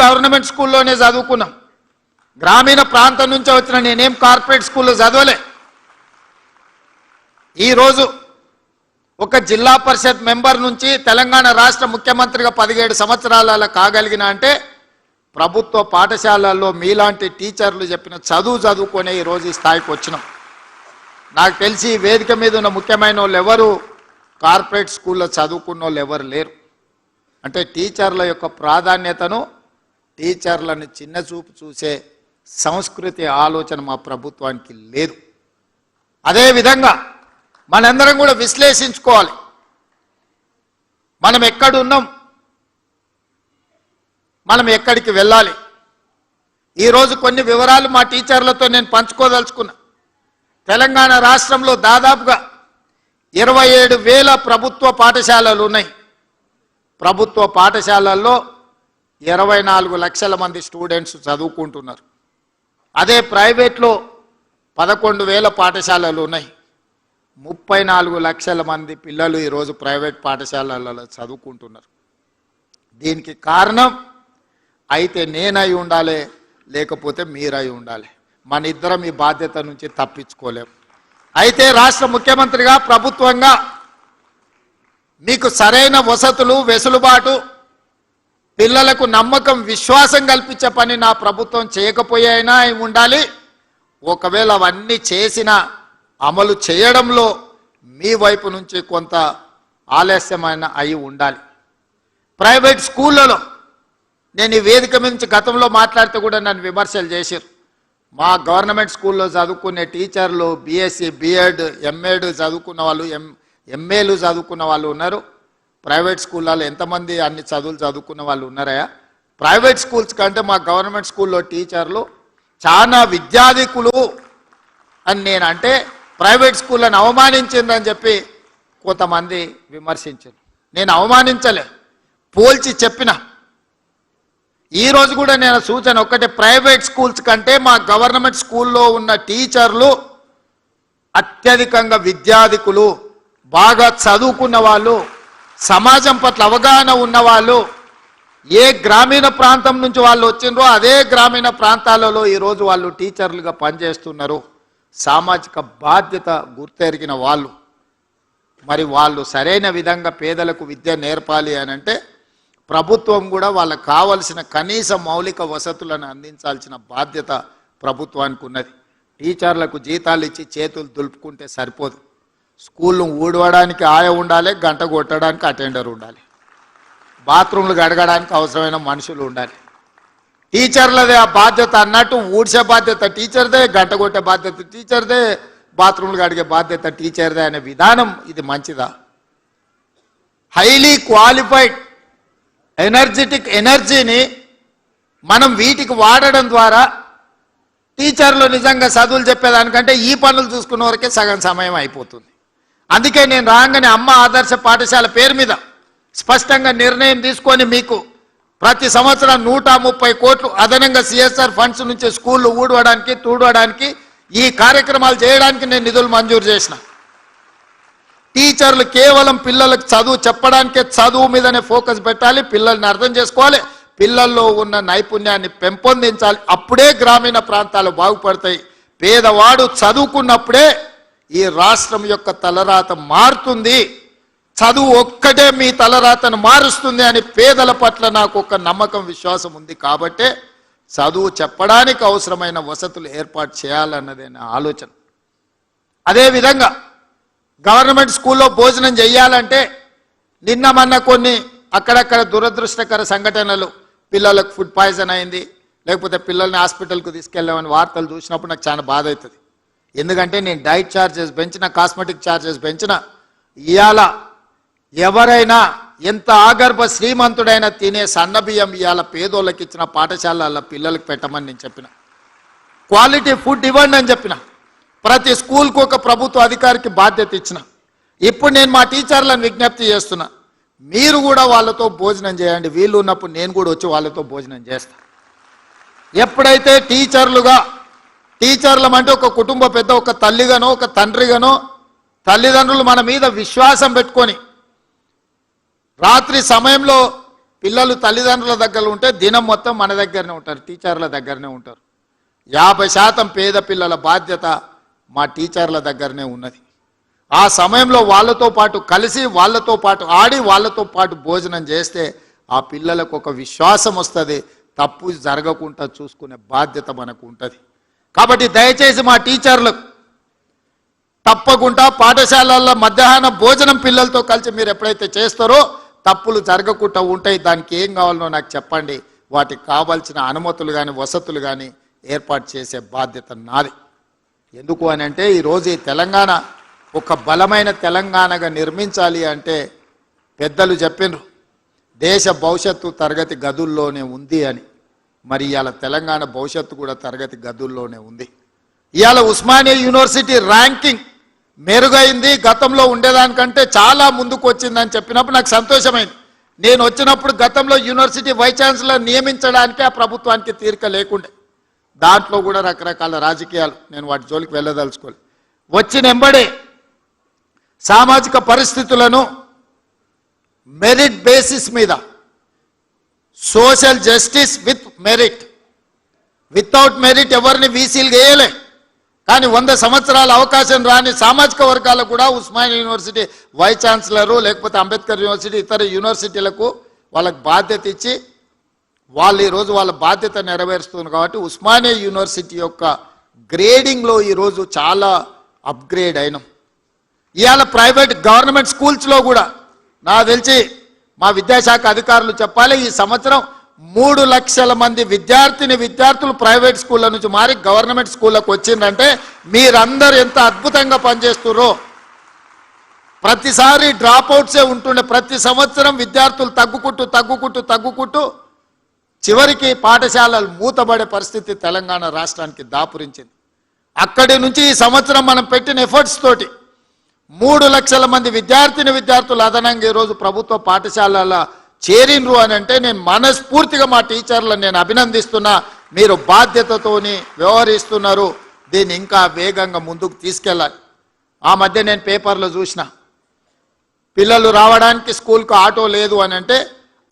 Government స్కూల్లోనే చదువుకున్నాం. గ్రామీణ ప్రాంతం నుంచి వచ్చిన నేనేం కార్పొరేట్ స్కూల్లో చదవలే. ఈరోజు ఒక జిల్లా పరిషత్ మెంబర్ నుంచి తెలంగాణ రాష్ట్ర ముఖ్యమంత్రిగా పదిహేడు సంవత్సరాల కాగలిగిన అంటే ప్రభుత్వ పాఠశాలల్లో మీలాంటి టీచర్లు చెప్పిన చదువు చదువుకునే ఈరోజు ఈ స్థాయికి వచ్చినాం. నాకు తెలిసి వేదిక మీద ఉన్న ముఖ్యమైన వాళ్ళు ఎవరు? కార్పొరేట్ స్కూల్లో చదువుకున్న వాళ్ళు ఎవరు లేరు. అంటే టీచర్ల యొక్క ప్రాధాన్యతను టీచర్లను చిన్న చూపు చూసే సంస్కృతి ఆలోచన మా ప్రభుత్వానికి లేదు. అదేవిధంగా మనందరం కూడా విశ్లేషించుకోవాలి. మనం ఎక్కడున్నాం? మనం ఎక్కడికి వెళ్ళాలి? ఈరోజు కొన్ని వివరాలు మా టీచర్లతో నేను పంచుకోదలుచుకున్నా. తెలంగాణ రాష్ట్రంలో దాదాపుగా ఇరవై ఏడు వేల ప్రభుత్వ పాఠశాలలు ఉన్నాయి. ప్రభుత్వ పాఠశాలల్లో ఇరవై నాలుగు లక్షల మంది స్టూడెంట్స్ చదువుకుంటున్నారు. అదే ప్రైవేట్లో పదకొండు వేల పాఠశాలలు ఉన్నాయి. ముప్పై నాలుగు లక్షల మంది పిల్లలు ఈరోజు ప్రైవేట్ పాఠశాలలలో చదువుకుంటున్నారు. దీనికి కారణం అయితే నేనై ఉండాలి లేకపోతే మీరై ఉండాలి. మన ఇద్దరం ఈ బాధ్యత నుంచి తప్పించుకోలేం. అయితే రాష్ట్ర ముఖ్యమంత్రిగా ప్రభుత్వంగా మీకు సరైన వసతులు వెసులుబాటు పిల్లలకు నమ్మకం విశ్వాసం కల్పించే పని నా ప్రభుత్వం చేయకపోయేనా ఉండాలి? ఒకవేళ అవన్నీ చేసిన అమలు చేయడంలో మీ వైపు నుంచి కొంత ఆలస్యమైన అయి ఉండాలి. ప్రైవేట్ స్కూళ్ళలో నేను ఈ వేదిక నుంచి గతంలో మాట్లాడితే కూడా నన్ను విమర్శలు చేశారు మా గవర్నమెంట్ స్కూల్లో చదువుకునే టీచర్లు బీఎస్సీ బీఎడ్ ఎంఏడ్ చదువుకున్న వాళ్ళు ఎం ఎంఏలు చదువుకున్న వాళ్ళు ఉన్నారు. ప్రైవేట్ స్కూళ్ళలో ఎంతమంది అన్ని చదువులు చదువుకున్న వాళ్ళు ఉన్నారయా ప్రైవేట్ స్కూల్స్ కంటే మా గవర్నమెంట్ స్కూల్లో టీచర్లు చాలా విద్యాధికులు అని నేను అంటే ప్రైవేట్ స్కూళ్ళని అవమానించిందని చెప్పి కొంతమంది విమర్శించారు. నేను అవమానించలే పోల్చి చెప్పిన. ఈరోజు కూడా నేను సూచన ఒక్కటే ప్రైవేట్ స్కూల్స్ కంటే మా గవర్నమెంట్ స్కూల్లో ఉన్న టీచర్లు అత్యధికంగా విద్యాధికులు బాగా చదువుకున్న వాళ్ళు సమాజం పట్ల అవగాహన ఉన్న వాళ్ళు ఏ గ్రామీణ ప్రాంతం నుంచి వాళ్ళు వచ్చిండ్రో అదే గ్రామీణ ప్రాంతాలలో ఈరోజు వాళ్ళు టీచర్లుగా పనిచేస్తున్నారు. సామాజిక బాధ్యత గుర్తెరిగిన వాళ్ళు. మరి వాళ్ళు సరైన విధంగా పేదలకు విద్య నేర్పాలి అని అంటే ప్రభుత్వం కూడా వాళ్ళకు కావలసిన కనీస మౌలిక వసతులను అందించాల్సిన బాధ్యత ప్రభుత్వానికి ఉన్నది టీచర్లకు జీతాలు ఇచ్చి చేతులు దులుపుకుంటే సరిపోదు. స్కూల్ను ఊడవడానికి ఆయ ఉండాలి గంట కొట్టడానికి అటెండర్ ఉండాలి. బాత్రూమ్లు గడగడానికి అవసరమైన మనుషులు ఉండాలి. టీచర్లదే ఆ బాధ్యత అన్నట్టు ఊడ్చే బాధ్యత టీచర్దే గంట కొట్టే బాధ్యత టీచర్దే బాత్రూమ్లు గడిగే బాధ్యత టీచర్దే అనే విధానం ఇది మంచిదా? హైలీ క్వాలిఫైడ్ ఎనర్జెటిక్ ఎనర్జీని మనం వీటికి వాడడం ద్వారా టీచర్లు నిజంగా చదువులు చెప్పేదానికంటే ఈ పనులు చూసుకున్న వరకే సగం సమయం అయిపోతుంది. అందుకే నేను రాగానే అమ్మ ఆదర్శ పాఠశాల పేరు మీద స్పష్టంగా నిర్ణయం తీసుకొని మీకు ప్రతి సంవత్సరం నూట ముప్పై కోట్లు అదనంగా సిఎస్ఆర్ ఫండ్స్ నుంచి స్కూళ్ళు ఊడవడానికి తూడవడానికి ఈ కార్యక్రమాలు చేయడానికి నేను నిధులు మంజూరు చేసిన. టీచర్లు కేవలం పిల్లలకు చదువు చెప్పడానికే చదువు మీదనే ఫోకస్ పెట్టాలి పిల్లల్ని అర్థం చేసుకోవాలి పిల్లల్లో ఉన్న నైపుణ్యాన్ని పెంపొందించాలి. అప్పుడే గ్రామీణ ప్రాంతాలు బాగుపడతాయి. పేదవాడు చదువుకున్నప్పుడే ఈ రాష్ట్రం యొక్క తలరాత మారుతుంది. చదువు ఒక్కటే మీ తలరాతను మారుస్తుంది అని పేదల పట్ల నాకు ఒక నమ్మకం విశ్వాసం ఉంది. కాబట్టే చదువు చెప్పడానికి అవసరమైన వసతులు ఏర్పాటు చేయాలన్నదే నా ఆలోచన. అదేవిధంగా గవర్నమెంట్ స్కూల్లో భోజనం చేయాలంటే నిన్న మొన్న కొన్ని అక్కడక్కడ దురదృష్టకర సంఘటనలు. పిల్లలకు ఫుడ్ పాయిజన్ అయింది. లేకపోతే పిల్లల్ని హాస్పిటల్కు తీసుకెళ్ళామని వార్తలు చూసినప్పుడు నాకు చాలా బాధ అవుతుంది. ఎందుకంటే నేను డైట్ ఛార్జెస్ పెంచిన కాస్మెటిక్ ఛార్జెస్ పెంచిన. ఇవాళ ఎవరైనా ఎంత ఆగర్భ శ్రీమంతుడైనా తినే సన్నబియ్యం ఇవాళ పేదోళ్ళకి ఇచ్చిన పాఠశాలల పిల్లలకు పెట్టమని నేను చెప్పిన. క్వాలిటీ ఫుడ్ ఇవ్వండి అని చెప్పిన. ప్రతి స్కూల్కు ఒక ప్రభుత్వ అధికారికి బాధ్యత ఇచ్చిన. ఇప్పుడు నేను మా టీచర్లను విజ్ఞప్తి చేస్తున్నా. మీరు కూడా వాళ్ళతో భోజనం చేయండి. వీళ్ళు ఉన్నప్పుడు నేను కూడా వచ్చి వాళ్ళతో భోజనం చేస్తాను ఎప్పుడైతే టీచర్లుగా టీచర్లం అంటే ఒక కుటుంబ పెద్ద ఒక తల్లిగానో ఒక తండ్రిగానో తల్లిదండ్రులు మన మీద విశ్వాసం పెట్టుకొని రాత్రి సమయంలో పిల్లలు తల్లిదండ్రుల దగ్గర ఉంటే దినం మొత్తం మన దగ్గరనే ఉంటారు టీచర్ల దగ్గరనే ఉంటారు. యాభై శాతం పేద పిల్లల బాధ్యత మా టీచర్ల దగ్గరనే ఉన్నది. ఆ సమయంలో వాళ్ళతో పాటు కలిసి వాళ్ళతో పాటు ఆడి వాళ్ళతో పాటు భోజనం చేస్తే ఆ పిల్లలకు ఒక విశ్వాసం వస్తుంది. తప్పు జరగకుండా చూసుకునే బాధ్యత మనకు ఉంటుంది. కాబట్టి దయచేసి మా టీచర్లకు తప్పకుండా పాఠశాలల్లో మధ్యాహ్న భోజనం పిల్లలతో కలిసి మీరు ఎప్పుడైతే చేస్తారో తప్పులు జరగకుండా ఉంటాయి. దానికి ఏం కావాలనో నాకు చెప్పండి. వాటికి కావాల్సిన అనుమతులు కానీ వసతులు కానీ ఏర్పాటు చేసే బాధ్యత నాది. ఎందుకు అని అంటే ఈరోజు ఈ తెలంగాణ ఒక బలమైన తెలంగాణగా నిర్మించాలి అంటే పెద్దలు చెప్పినారు. దేశ భవిష్యత్తు తరగతి గదుల్లోనే ఉంది అని. మరి ఇవాళ తెలంగాణ భవిష్యత్తు కూడా తరగతి గదుల్లోనే ఉంది. ఇవాళ ఉస్మానియా యూనివర్సిటీ ర్యాంకింగ్ మెరుగైంది. గతంలో ఉండేదానికంటే చాలా ముందుకు వచ్చిందని చెప్పినప్పుడు నాకు సంతోషమైంది. నేను వచ్చినప్పుడు గతంలో యూనివర్సిటీ వైస్ ఛాన్సలర్ నియమించడానికి ఆ ప్రభుత్వానికి తీరిక లేకుండే. దాంట్లో కూడా రకరకాల రాజకీయాలు నేను వాటి జోలికి వెళ్ళదలుచుకోలేదు వచ్చిన ఎంబడే సామాజిక పరిస్థితులను మెరిట్ బేసిస్ మీద social justice with merit. Without merit ఎవరిని బీసీలు వేయలే కానీ వంద సంవత్సరాల అవకాశం రాని సామాజిక వర్గాలకు కూడా ఉస్మానియా యూనివర్సిటీ వైస్ ఛాన్సలరు లేకపోతే అంబేద్కర్ యూనివర్సిటీ ఇతర యూనివర్సిటీలకు వాళ్ళకి బాధ్యత ఇచ్చి వాళ్ళు ఈరోజు వాళ్ళ బాధ్యత నెరవేరుస్తుంది కాబట్టి ఉస్మానియా యూనివర్సిటీ యొక్క గ్రేడింగ్లో ఈరోజు చాలా అప్గ్రేడ్ అయినాం. ఇవాళ ప్రైవేట్ గవర్నమెంట్ స్కూల్స్లో కూడా నాకు తెలిసి మా విద్యాశాఖ అధికారులు చెప్పాలి ఈ సంవత్సరం మూడు లక్షల మంది విద్యార్థిని విద్యార్థులు ప్రైవేట్ స్కూళ్ళ నుంచి మారి గవర్నమెంట్ స్కూళ్ళకు వచ్చిందంటే మీరందరూ ఎంత అద్భుతంగా పనిచేస్తున్నారో ప్రతిసారి డ్రాప్ అవుట్సే ఉంటుండే ప్రతి సంవత్సరం విద్యార్థులు తగ్గుకుంటూ తగ్గుకుంటూ తగ్గుకుంటూ చివరికి పాఠశాలలు మూతబడే పరిస్థితి తెలంగాణ రాష్ట్రానికి దాపురించింది. అక్కడి నుంచి ఈ సంవత్సరం మనం పెట్టిన ఎఫర్ట్స్ తోటి మూడు లక్షల మంది విద్యార్థిని విద్యార్థులు అదనంగా ఈరోజు ప్రభుత్వ పాఠశాలల చేరిండ్రు అని అంటే నేను మనస్ఫూర్తిగా మా టీచర్లను నేను అభినందిస్తున్నా. మీరు బాధ్యతతోని వ్యవహరిస్తున్నారు. దీన్ని ఇంకా వేగంగా ముందుకు తీసుకెళ్ళాలి. ఆ మధ్య నేను పేపర్లో చూసిన. పిల్లలు రావడానికి స్కూల్కు ఆటో లేదు అని అంటే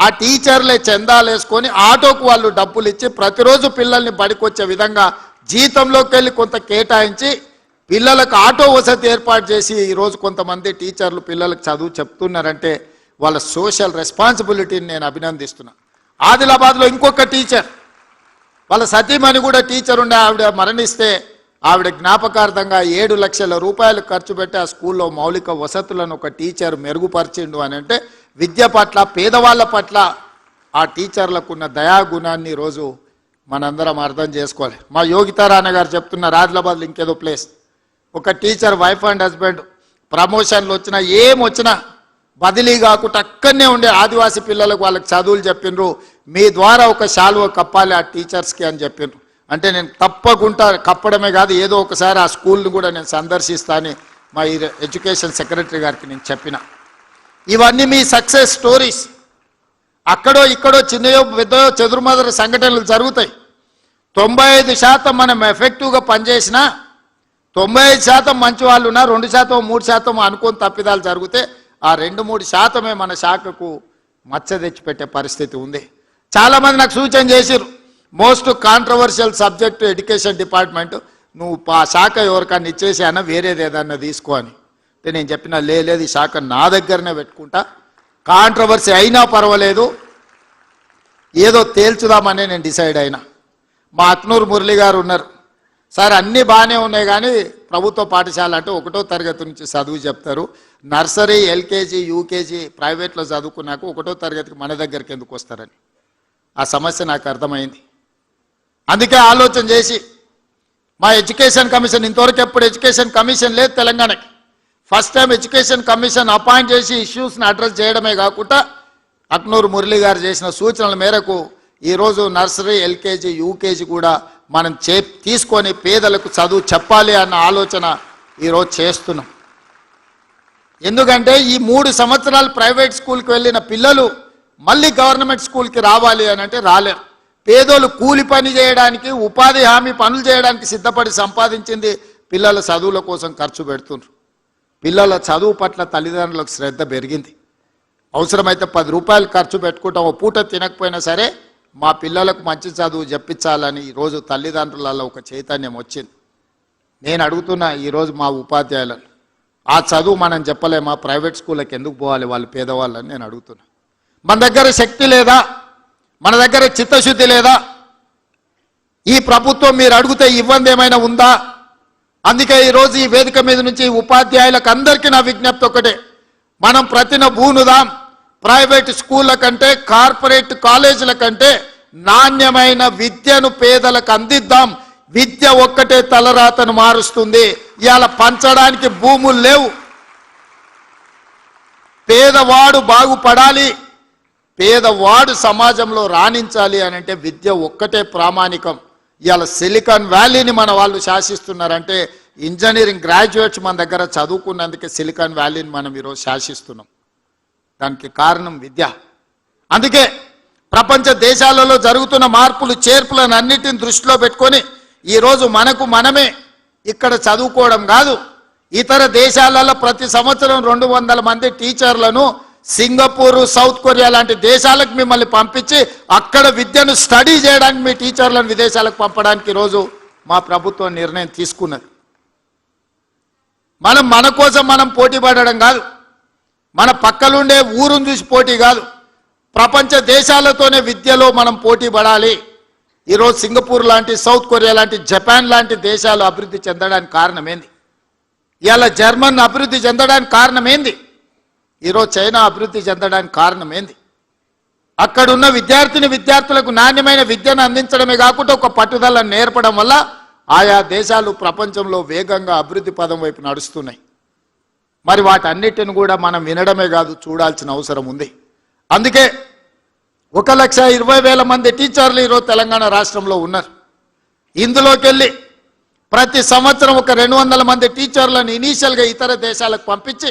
ఆ టీచర్లే చందాలు వేసుకొని ఆటోకు వాళ్ళు డబ్బులు ఇచ్చి ప్రతిరోజు పిల్లల్ని బడికొచ్చే విధంగా జీతంలోకి వెళ్ళి కొంత కేటాయించి పిల్లలకు ఆటో వసతి ఏర్పాటు చేసి ఈరోజు కొంతమంది టీచర్లు పిల్లలకు చదువు చెప్తున్నారంటే వాళ్ళ సోషల్ రెస్పాన్సిబిలిటీని నేను అభినందిస్తున్నా. ఆదిలాబాద్లో ఇంకొక టీచర్. వాళ్ళ సతీమణి కూడా టీచర్ ఉండే ఆవిడ మరణిస్తే ఆవిడ జ్ఞాపకార్థంగా ఏడు లక్షల రూపాయలు ఖర్చు పెట్టి ఆ స్కూల్లో మౌలిక వసతులను ఒక టీచర్ మెరుగుపరిచిండు అని అంటే విద్య పట్ల పేదవాళ్ళ పట్ల ఆ టీచర్లకు ఉన్న దయాగుణాన్ని రోజు మనందరం అర్థం చేసుకోవాలి. మా యోగితారాణ గారు చెప్తున్నారు ఆదిలాబాద్లో ఇంకేదో ప్లేస్. ఒక టీచర్ వైఫ్ అండ్ హస్బెండ్ ప్రమోషన్లు వచ్చినా ఏం వచ్చినా బదిలీ కాకుండా అక్కడనే ఉండే ఆదివాసీ పిల్లలకు వాళ్ళకి చదువులు చెప్పిండ్రు మీ ద్వారా ఒక శాలువ కప్పాలి ఆ టీచర్స్కి అని చెప్పిండ్రు అంటే నేను తప్పకుండా కప్పడమే కాదు ఏదో ఒకసారి ఆ స్కూల్ని కూడా నేను సందర్శిస్తానని మా ఈ ఎడ్యుకేషన్ సెక్రటరీ గారికి నేను చెప్పిన. ఇవన్నీ మీ సక్సెస్ స్టోరీస్ అక్కడో ఇక్కడో చిన్నయో పెద్దయో చెదురుమదర సంఘటనలు జరుగుతాయి. తొంభై ఐదు శాతం మనం ఎఫెక్టివ్గా పనిచేసినా తొంభై ఐదు శాతం మంచి వాళ్ళు ఉన్నా రెండు శాతం మూడు శాతం అనుకోని తప్పిదాలు జరిగితే ఆ రెండు మూడు శాతమే మన శాఖకు మచ్చ తెచ్చిపెట్టే పరిస్థితి ఉంది. చాలామంది నాకు సూచన చేసిర్రు most controversial subject education department నువ్వు ఆ శాఖ ఎవరికన్నా ఇచ్చేసి వేరేది ఏదన్నా తీసుకో అని. అంటే నేను చెప్పిన "లే, లేదు ఈ శాఖ నా దగ్గరనే పెట్టుకుంటా. కాంట్రవర్సీ అయినా పర్వాలేదు. ఏదో తేల్చుదామనే నేను డిసైడ్ అయినా. మా అత్నూరు మురళి గారు ఉన్నారు సార్ అన్నీ బాగానే ఉన్నాయి కానీ ప్రభుత్వ పాఠశాల అంటే ఒకటో తరగతి నుంచి చదువు చెప్తారు. నర్సరీ ఎల్కేజీ యూకేజీ ప్రైవేట్లో చదువుకున్నాక ఒకటో తరగతికి మన దగ్గరికి ఎందుకు వస్తారని. ఆ సమస్య నాకు అర్థమైంది. అందుకే ఆలోచన చేసి మా ఎడ్యుకేషన్ కమిషన్ ఇంతవరకు ఎప్పుడు ఎడ్యుకేషన్ కమిషన్ లేదు తెలంగాణకి. First time education commission appoint చేసి ఇష్యూస్ని అడ్రస్ చేయడమే కాకుండా అక్నూరు మురళి గారు చేసిన సూచనల మేరకు ఈరోజు నర్సరీ ఎల్కేజీ యూకేజీ కూడా మనం చే తీసుకొని పేదలకు చదువు చెప్పాలి అన్న ఆలోచన ఈరోజు చేస్తున్నాం. ఎందుకంటే ఈ మూడు సంవత్సరాలు ప్రైవేట్ స్కూల్కి వెళ్ళిన పిల్లలు మళ్ళీ గవర్నమెంట్ స్కూల్కి రావాలి అని అంటే రాలేరు పేదోళ్ళు కూలి పని చేయడానికి ఉపాధి హామీ పనులు చేయడానికి సిద్ధపడి సంపాదించింది పిల్లల చదువుల కోసం ఖర్చు పెడుతున్నారు పిల్లల చదువు పట్ల తల్లిదండ్రులకు శ్రద్ధ పెరిగింది. అవసరమైతే పది రూపాయలు ఖర్చు పెట్టుకుంటాం ఓ పూట తినకపోయినా సరే మా పిల్లలకు మంచి చదువు చెప్పించాలని ఈరోజు తల్లిదండ్రులలో ఒక చైతన్యం వచ్చింది. నేను అడుగుతున్నా ఈరోజు మా ఉపాధ్యాయులను ఆ చదువు మనం చెప్పలేమా? ప్రైవేట్ స్కూళ్ళకి ఎందుకు పోవాలి వాళ్ళు పేదవాళ్ళని నేను అడుగుతున్నా. మన దగ్గర శక్తి లేదా? మన దగ్గర చిత్తశుద్ధి లేదా? ఈ ప్రభుత్వం మీరు అడిగితే ఇబ్బంది ఏమైనా ఉందా? అందుకే ఈరోజు ఈ వేదిక మీద నుంచి ఉపాధ్యాయులకు అందరికీ నా విజ్ఞప్తి ఒకటే. మనం ప్రతిన భూనుదాం. ప్రైవేట్ స్కూళ్ళ కంటే కార్పొరేట్ కాలేజీల కంటే నాణ్యమైన విద్యను పేదలకు అందిద్దాం. విద్య ఒక్కటే తలరాతను మారుస్తుంది. ఇవాళ పంచడానికి భూములు లేవు. పేదవాడు బాగుపడాలి. పేదవాడు సమాజంలో రాణించాలి అని అంటే విద్య ఒక్కటే ప్రామాణికం. ఇవాళ సిలికాన్ వ్యాలీని మన వాళ్ళు శాసిస్తున్నారంటే ఇంజనీరింగ్ గ్రాడ్యుయేట్స్ మన దగ్గర చదువుకున్నందుకే సిలికాన్ వ్యాలీని మనం ఈరోజు శాసిస్తున్నాం. దానికి కారణం విద్య. అందుకే ప్రపంచ దేశాలలో జరుగుతున్న మార్పులు చేర్పులను అన్నిటిని దృష్టిలో పెట్టుకొని ఈరోజు మనకు మనమే ఇక్కడ చదువుకోవడం కాదు. ఇతర దేశాలలో ప్రతి సంవత్సరం రెండు వందల మంది టీచర్లను సింగపూర్ సౌత్ కొరియా లాంటి దేశాలకు మిమ్మల్ని పంపించి అక్కడ విద్యను స్టడీ చేయడానికి మీ టీచర్లను విదేశాలకు పంపడానికి ఈరోజు మా ప్రభుత్వం నిర్ణయం తీసుకున్నది. మనం మన కోసం మనం పోటీ పడడం కాదు. మన పక్కలుండే ఊరును చూసి పోటీ కాదు. ప్రపంచ దేశాలతోనే విద్యలో మనం పోటీ పడాలి. ఈరోజు సింగపూర్ లాంటి సౌత్ కొరియా లాంటి జపాన్ లాంటి దేశాలు అభివృద్ధి చెందడానికి కారణం ఏంది ఇలా జర్మన్ అభివృద్ధి చెందడానికి కారణం ఏంది ఈరోజు చైనా అభివృద్ధి చెందడానికి కారణం ఏంది అక్కడున్న విద్యార్థిని విద్యార్థులకు నాణ్యమైన విద్యను అందించడమే కాకుండా ఒక పట్టుదలను నేర్పడం వల్ల ఆయా దేశాలు ప్రపంచంలో వేగంగా అభివృద్ధి పదం వైపు నడుస్తున్నాయి. మరి వాటన్నిటిని కూడా మనం వినడమే కాదు చూడాల్సిన అవసరం ఉంది. అందుకే ఒక లక్ష ఇరవై వేల మంది టీచర్లు ఈరోజు తెలంగాణ రాష్ట్రంలో ఉన్నారు. ఇందులోకెళ్ళి ప్రతి సంవత్సరం ఒక రెండు వందల మంది టీచర్లను ఇనీషియల్గా ఇతర దేశాలకు పంపించి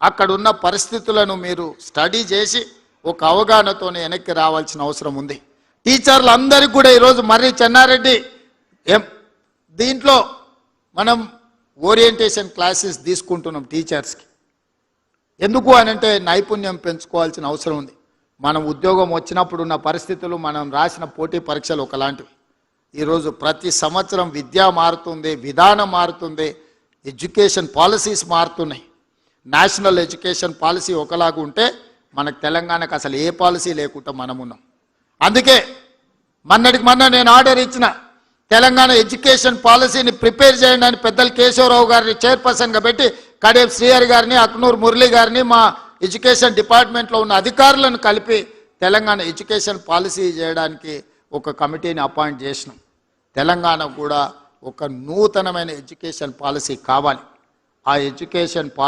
అక్కడున్న పరిస్థితులను మీరు స్టడీ చేసి ఒక అవగాహనతోనే వెనక్కి రావాల్సిన అవసరం ఉంది. టీచర్లు అందరికీ కూడా ఈరోజు మర్రి చెన్నారెడ్డి ఎం దీంట్లో మనం ఓరియంటేషన్ క్లాసెస్ తీసుకుంటున్నాం టీచర్స్కి ఎందుకు అని అంటే నైపుణ్యం పెంచుకోవాల్సిన అవసరం ఉంది. మనం ఉద్యోగం వచ్చినప్పుడు ఉన్న పరిస్థితులు మనం రాసిన పోటీ పరీక్షలు ఒకలాంటివి. ఈరోజు ప్రతి సంవత్సరం విద్య మారుతుంది విధానం మారుతుంది ఎడ్యుకేషన్ పాలసీస్ మారుతున్నాయి. నేషనల్ ఎడ్యుకేషన్ పాలసీ ఒకలాగా ఉంటే మనకు తెలంగాణకు అసలు ఏ పాలసీ లేకుండా మనం ఉన్నాం. అందుకే మొన్నటికి మొన్న నేను ఆర్డర్ ఇచ్చిన తెలంగాణ ఎడ్యుకేషన్ పాలసీని ప్రిపేర్ చేయండి అని పెద్దలు కేశవరావు గారిని చైర్పర్సన్గా పెట్టి కడేపు శ్రీహరి గారిని అక్నూర్ మురళి గారిని మా ఎడ్యుకేషన్ డిపార్ట్మెంట్లో ఉన్న అధికారులను కలిపి తెలంగాణ ఎడ్యుకేషన్ పాలసీ చేయడానికి ఒక కమిటీని అపాయింట్ చేసినాం. తెలంగాణ కూడా ఒక నూతనమైన ఎడ్యుకేషన్ పాలసీ కావాలి. ఆ ఎడ్యుకేషన్